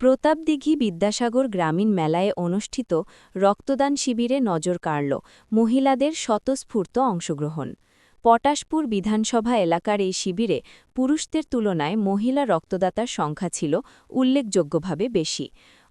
প্রতাপদিঘি বিদ্যাসাগর গ্রামীণ মেলায় অনুষ্ঠিত রক্তদান শিবিরে নজর কাড়ল মহিলাদের স্বতঃস্ফূর্ত অংশগ্রহণ। পটাশপুর বিধানসভা এলাকার এই শিবিরে পুরুষদের তুলনায় মহিলা রক্তদাতার সংখ্যা ছিল উল্লেখযোগ্যভাবে বেশি।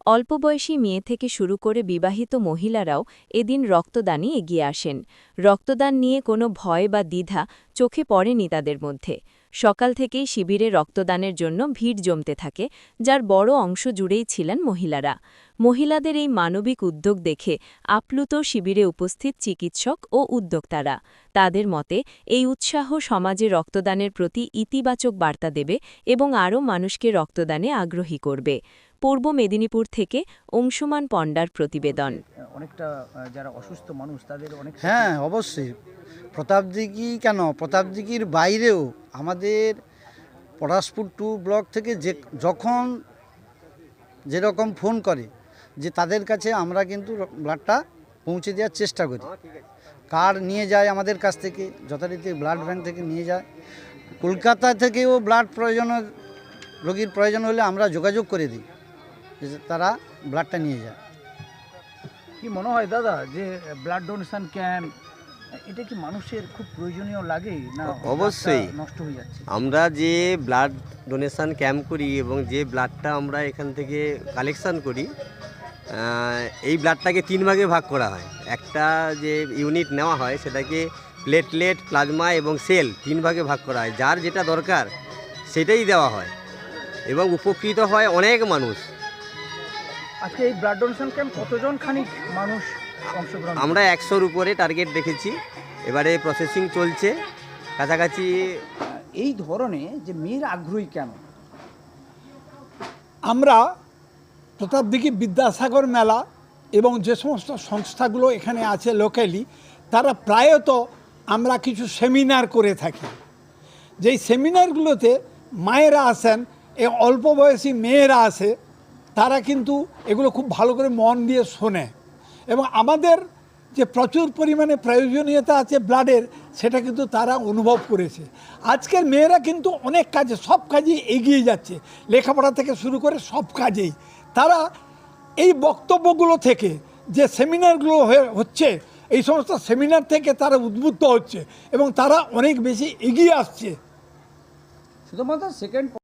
অল্পবয়সী মেয়ে থেকে শুরু করে বিবাহিত মহিলারাও এদিন রক্তদানে এগিয়ে আসেন। রক্তদান নিয়ে কোনো ভয় বা দ্বিধা চোখে পড়েনি তাদের মধ্যে। সকাল থেকেই শিবিরে রক্তদানের জন্য ভিড় জমতে থাকে, যার বড় অংশ জুড়েই ছিলেন মহিলারা। মহিলাদের এই মানবিক উদ্যোগ দেখে আপ্লুত শিবিরে উপস্থিত চিকিৎসক ও উদ্যোক্তারা। তাদের মতে, এই উৎসাহ সমাজে রক্তদানের প্রতি ইতিবাচক বার্তা দেবে এবং আরও মানুষকে রক্তদানে আগ্রহী করবে। পূর্ব মেদিনীপুর থেকে অংশুমান পণ্ডার প্রতিবেদন। অনেকটা যারা অসুস্থ মানুষ তাদের অনেক হ্যাঁ অবশ্যই। প্রতাপদিঘি কেন? প্রতাপদিঘির বাইরেও আমাদের পলাশপুর টু ব্লক থেকে যে যখন যেরকম ফোন করে যে তাদের কাছে আমরা কিন্তু ব্লাডটা পৌঁছে দেওয়ার চেষ্টা করি। কার্ড নিয়ে যায় আমাদের কাছ থেকে যথারীতি ব্লাড ব্যাংক থেকে নিয়ে যায়। কলকাতা থেকেও ব্লাড প্রয়োজনের রোগীর প্রয়োজন হলে আমরা যোগাযোগ করে দিই। তারা ব্লাডটা নিয়ে যায়। কি মনে হয় দাদা যে ব্লাড ডোনেশন ক্যাম্প এটা কি মানুষের খুব প্রয়োজনীয় লাগে না অবশ্যই। নষ্ট হয়ে যাচ্ছে? আমরা যে ব্লাড ডোনেশন ক্যাম্প করি এবং যে ব্লাডটা আমরা এখান থেকে কালেকশন করি এই ব্লাডটাকে তিন ভাগে ভাগ করা হয়। একটা যে ইউনিট নেওয়া হয় সেটাকে প্লেটলেট প্লাজমা এবং সেল তিন ভাগে ভাগ করা হয়। যার যেটা দরকার সেটাই দেওয়া হয় এবং উপকৃত হয় অনেক মানুষ। আজকে এই ব্লাড ডোনেশন ক্যাম্প কতজন খানিক মানুষ অংশগ্রহণ আমরা একশোর উপরে টার্গেট রেখেছি এবারে প্রসেসিং চলছে। কাছাকাছি এই ধরনের যে মেয়ের আগ্রহী কেন? আমরা প্রতাপদিঘি বিদ্যাসাগর মেলা এবং যে সমস্ত সংস্থাগুলো এখানে আছে লোকালি তারা প্রায়ত আমরা কিছু সেমিনার করে থাকি। যেই সেমিনারগুলোতে মায়েরা আসেন এ অল্প বয়সী মেয়েরা আসে তারা কিন্তু এগুলো খুব ভালো করে মন দিয়ে শোনে। এবং আমাদের যে প্রচুর পরিমাণে প্রয়োজনীয়তা আছে ব্লাডের, সেটা কিন্তু তারা অনুভব করেছে। আজকের মেয়েরা কিন্তু অনেক কাজে, সব কাজেই এগিয়ে যাচ্ছে। লেখাপড়া থেকে শুরু করে সব কাজেই। তারা এই বক্তব্যগুলো থেকে, যে সেমিনারগুলো হচ্ছে, এই সমস্ত সেমিনার থেকে তারা উদ্বুদ্ধ হচ্ছে এবং তারা অনেক বেশি এগিয়ে আসছে। শুধুমাত্র সেকেন্ড